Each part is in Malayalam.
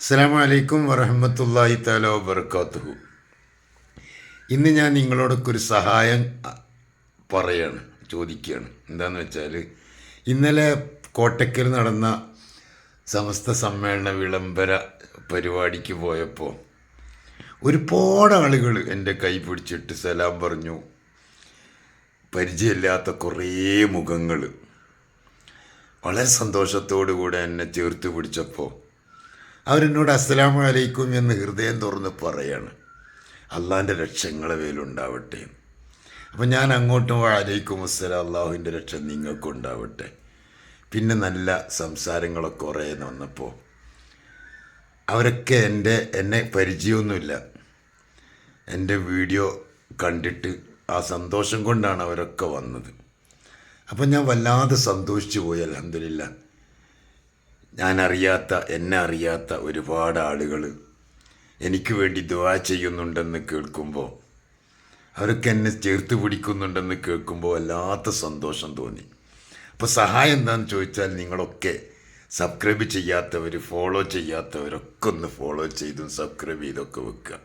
അസ്സലാമു അലൈക്കും വറഹമത്തല്ലാഹി താല വബർക്കാത്തുഹു ഇന്ന് ഞാൻ നിങ്ങളോടൊക്കെ ഒരു സഹായം പറയാണ് ചോദിക്കുകയാണ്. എന്താണെന്ന് വെച്ചാൽ ഇന്നലെ കോട്ടക്കൽ നടന്ന സമസ്ത സമ്മേളന വിളംബര പരിപാടിക്ക് പോയപ്പോൾ ഒരുപാട് ആളുകൾ എന്റെ കൈ പിടിച്ചിട്ട് സലാം പറഞ്ഞു. പരിചയമില്ലാത്ത കുറേ മുഖങ്ങൾ വളരെ സന്തോഷത്തോടു കൂടെ എന്നെ ചേർത്ത് പിടിച്ചപ്പോൾ അവരെന്നോട് അസ്സലാമു അലൈക്കും എന്ന് ഹൃദയം തുറന്ന് പറയാണ്. അള്ളാഹിന്റെ രക്ഷങ്ങളെ വേലുണ്ടാവട്ടെ അപ്പം ഞാൻ അങ്ങോട്ടും അലൈക്കും അസ്സലാം അള്ളാഹുവിന്റെ രക്ഷ നിങ്ങൾക്കുണ്ടാവട്ടെ പിന്നെ നല്ല സംസാരങ്ങളൊക്കെ കുറേ വന്നപ്പോൾ അവരൊക്കെ എന്റെ എന്നെ പരിചയമൊന്നുമില്ല. എന്റെ വീഡിയോ കണ്ടിട്ട് ആ സന്തോഷം കൊണ്ടാണ് അവരൊക്കെ വന്നത്. അപ്പം ഞാൻ വല്ലാതെ സന്തോഷിച്ചു പോയി അലഹമില്ല ഞാൻ അറിയാത്ത എന്നെ അറിയാത്ത ഒരുപാട് ആളുകൾ എനിക്ക് വേണ്ടി ദുവാ ചെയ്യുന്നുണ്ടെന്ന് കേൾക്കുമ്പോൾ അവരൊക്കെ എന്നെ ചേർത്ത് പിടിക്കുന്നുണ്ടെന്ന് കേൾക്കുമ്പോൾ വല്ലാത്ത സന്തോഷം തോന്നി. അപ്പോൾ സഹായം എന്താണെന്ന് ചോദിച്ചാൽ നിങ്ങളൊക്കെ സബ്സ്ക്രൈബ് ചെയ്യാത്തവർ ഫോളോ ചെയ്യാത്തവരൊക്കെ ഒന്ന് ഫോളോ ചെയ്തും സബ്സ്ക്രൈബ് ചെയ്തൊക്കെ വെക്കുക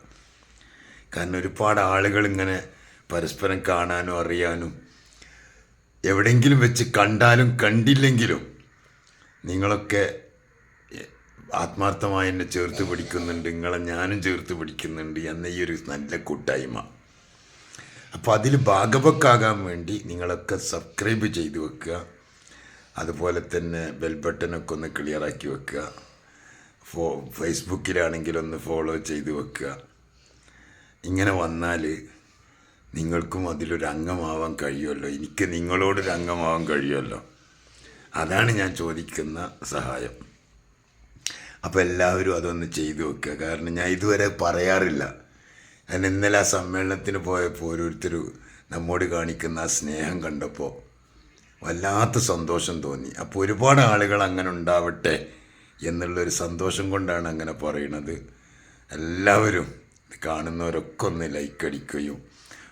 കാരണം ഒരുപാട് ആളുകൾ ഇങ്ങനെ പരസ്പരം കാണാനും അറിയാനും എവിടെയെങ്കിലും വെച്ച് കണ്ടാലും കണ്ടില്ലെങ്കിലും നിങ്ങളൊക്കെ ആത്മാർത്ഥമായി എന്നെ ചേർത്ത് പിടിക്കുന്നുണ്ട് നിങ്ങളെ ഞാനും ചേർത്ത് പിടിക്കുന്നുണ്ട് എന്ന ഈ ഒരു നല്ല കൂട്ടായ്മ. അപ്പോൾ അതിൽ ഭാഗവക്കാകാൻ വേണ്ടി നിങ്ങളൊക്കെ സബ്സ്ക്രൈബ് ചെയ്തു വെക്കുക. അതുപോലെ തന്നെ ബെൽ ബട്ടനൊക്കെ ഒന്ന് ക്ലിയറാക്കി വെക്കുക. ഫോ ഫേസ്ബുക്കിലാണെങ്കിൽ ഒന്ന് ഫോളോ ചെയ്ത് വെക്കുക. ഇങ്ങനെ വന്നാൽ നിങ്ങൾക്കും അതിലൊരു അംഗമാവാൻ കഴിയുമല്ലോ. എനിക്ക് നിങ്ങളോടൊരു അംഗമാവാൻ കഴിയുമല്ലോ. അതാണ് ഞാൻ ചോദിക്കുന്ന സഹായം. അപ്പോൾ എല്ലാവരും അതൊന്ന് ചെയ്തു വെക്കുക കാരണം ഞാൻ ഇതുവരെ പറയാറില്ല. ഞാൻ ഇന്നലെ ആ സമ്മേളനത്തിന് പോയപ്പോൾ ഓരോരുത്തർ നമ്മോട് കാണിക്കുന്ന ആ സ്നേഹം കണ്ടപ്പോൾ വല്ലാത്ത സന്തോഷം തോന്നി. അപ്പോൾ ഒരുപാട് ആളുകൾ അങ്ങനെ ഉണ്ടാവട്ടെ എന്നുള്ളൊരു സന്തോഷം കൊണ്ടാണ് അങ്ങനെ പറയണത്. എല്ലാവരും കാണുന്നവരൊക്കെ ഒന്ന് ലൈക്ക് അടിക്കുകയും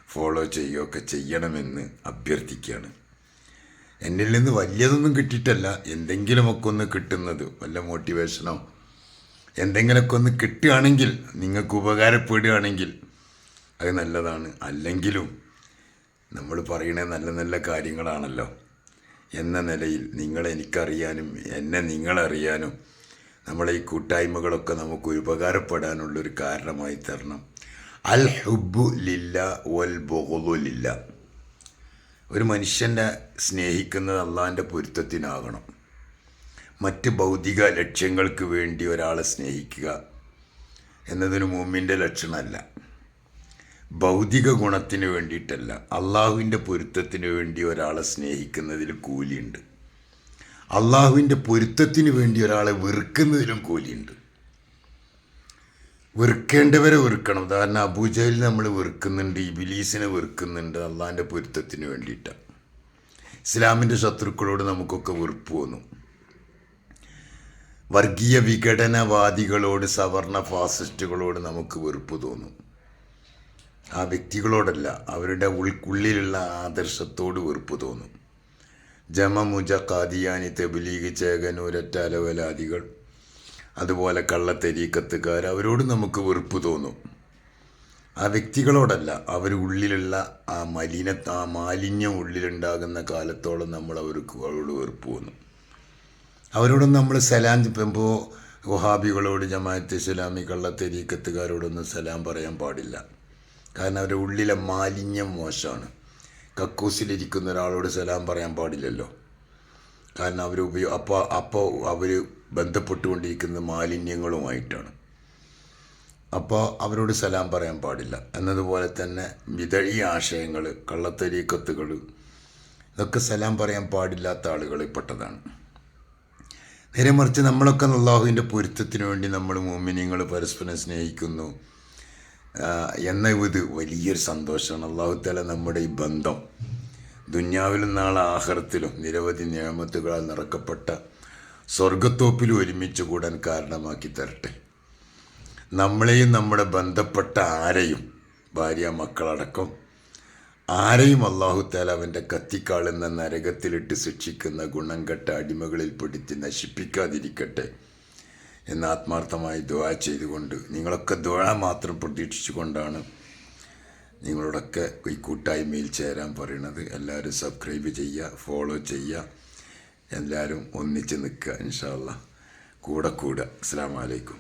ഫോളോ ചെയ്യുകയൊക്കെ ചെയ്യണമെന്ന് അഭ്യർത്ഥിക്കുകയാണ്. എന്നിൽ നിന്ന് വലിയതൊന്നും കിട്ടിയിട്ടല്ല. എന്തെങ്കിലുമൊക്കെ ഒന്ന് കിട്ടുന്നത്. വല്ല മോട്ടിവേഷനോ എന്തെങ്കിലുമൊക്കെ ഒന്ന് കിട്ടുകയാണെങ്കിൽ നിങ്ങൾക്ക് ഉപകാരപ്പെടുകയാണെങ്കിൽ അത് നല്ലതാണ്. അല്ലെങ്കിലും നമ്മൾ പറയണ നല്ല നല്ല കാര്യങ്ങളാണല്ലോ. എന്ന നിലയിൽ നിങ്ങളെ എനിക്കറിയാനും എന്നെ നിങ്ങളറിയാനും നമ്മളെ ഈ കൂട്ടായ്മകളൊക്കെ നമുക്ക് ഉപകാരപ്പെടാനുള്ളൊരു കാരണമായി തരണം. അൽ ഹുബു ലില്ല വൽ ബൊഹുലു ലില്ല. ഒരു മനുഷ്യന്റെ സ്നേഹിക്കുന്നത് അള്ളാന്റെ പൊരുത്തത്തിനാകണം. മറ്റ് ഭൗതിക ലക്ഷ്യങ്ങൾക്ക് വേണ്ടി ഒരാളെ സ്നേഹിക്കുക എന്നതൊരു മുമ്പിന്റെ ലക്ഷണമല്ല. ഭൗതിക ഗുണത്തിന് വേണ്ടിയിട്ടല്ല അള്ളാഹുവിന്റെ പൊരുത്തത്തിന് വേണ്ടി ഒരാളെ സ്നേഹിക്കുന്നതിൽ കൂലിയുണ്ട്. അള്ളാഹുവിന്റെ പൊരുത്തത്തിന് വേണ്ടി ഒരാളെ വെറുക്കുന്നതിലും കൂലിയുണ്ട്. വെറുക്കേണ്ടവരെ വെറുക്കണം. ഉദാഹരണം അബൂജയിൽ നമ്മൾ വെറുക്കുന്നുണ്ട് ഇബിലീസിനെ വെറുക്കുന്നുണ്ട് അള്ളാഹിന്റെ പൊരുത്തത്തിന് വേണ്ടിയിട്ടാണ്. ഇസ്ലാമിന്റെ ശത്രുക്കളോട് നമുക്കൊക്കെ വെറുപ്പ് തോന്നും. വർഗീയ വിഘടനവാദികളോട് സവർണ ഫാസിസ്റ്റുകളോട് നമുക്ക് വെറുപ്പ് തോന്നും. ആ വ്യക്തികളോടല്ല അവരുടെ ഉൾക്കുള്ളിലുള്ള ആദർശത്തോട് വെറുപ്പ് തോന്നും. ജമ മുജ കാദിയാനി തെബിലീഗ് ചേകനൂരറ്റ അലവലാദികൾ അതുപോലെ കള്ളത്തെരീക്കത്തുകാർ അവരോട് നമുക്ക് വെറുപ്പ് തോന്നും. ആ വ്യക്തികളോടല്ല അവർ ഉള്ളിലുള്ള ആ മലിന ആ മാലിന്യം ഉള്ളിലുണ്ടാകുന്ന കാലത്തോളം നമ്മൾ അവർക്ക് അവരോട് വെറുപ്പ് തോന്നും. അവരോടൊന്നും നമ്മൾ സലാം ഇപ്പോൾ വഹാബികളോട് ജമാഅത്ത് ഇസ്ലാമി കള്ളത്തെരീക്കത്തുകാരോടൊന്നും സലാം പറയാൻ പാടില്ല. കാരണം അവരുടെ ഉള്ളിലെ മാലിന്യം മോശമാണ്. കക്കൂസിലിരിക്കുന്ന ഒരാളോട് സലാം പറയാൻ പാടില്ലല്ലോ. കാരണം അവർ ഉപയോ അപ്പോൾ അപ്പോൾ അവർ ബന്ധപ്പെട്ടുകൊണ്ടിരിക്കുന്ന മാലിന്യങ്ങളുമായിട്ടാണ്. അപ്പോൾ അവരോട് സലാം പറയാൻ പാടില്ല. എന്നതുപോലെ തന്നെ വിതഴി ആശയങ്ങൾ കള്ളത്തരീക്കത്തുകൾ ഇതൊക്കെ സലാം പറയാൻ പാടില്ലാത്ത ആളുകളിൽ പെട്ടതാണ് നേരെ മറിച്ച് നമ്മളൊക്കെ അള്ളാഹുവിന്റെ പൊരുത്തത്തിന് വേണ്ടി നമ്മൾ മോമിനിയങ്ങൾ പരസ്പരം സ്നേഹിക്കുന്നു. എന്ന ഇത് വലിയൊരു സന്തോഷമാണ്. അള്ളാഹു തല നമ്മുടെ ഈ ബന്ധം ദുന്യാവിലും നാളെ ആഹ്റത്തിലും നിരവധി നിയമത്തുകളാൽ നിറക്കപ്പെട്ട സ്വർഗത്തോപ്പിലും ഒരുമിച്ച് കൂടാൻ കാരണമാക്കി തരട്ടെ. നമ്മളെയും നമ്മുടെ ബന്ധപ്പെട്ട ആരെയും ഭാര്യ മക്കളടക്കം ആരെയും അള്ളാഹു താല അവന്റെ കത്തിക്കാളുന്ന നരകത്തിലിട്ട് ശിക്ഷിക്കുന്ന ഗുണം കെട്ട അടിമകളിൽ പിടിച്ച് നശിപ്പിക്കാതിരിക്കട്ടെ എന്ന് ആത്മാർത്ഥമായി ദുആ ചെയ്തുകൊണ്ട് നിങ്ങളൊക്കെ ദുആ മാത്രം പ്രതീക്ഷിച്ചുകൊണ്ടാണ് നിങ്ങളോടൊക്കെ ഈ കൂട്ടായ്മയിൽ ചേരാൻ പറയണത്. എല്ലാവരും സബ്സ്ക്രൈബ് ചെയ്യുക ഫോളോ ചെയ്യുക എല്ലാവരും ഒന്നിച്ച് നിൽക്കുക ഇൻഷാല്ല കൂടെ കൂടുക അസ്സാം വലൈക്കും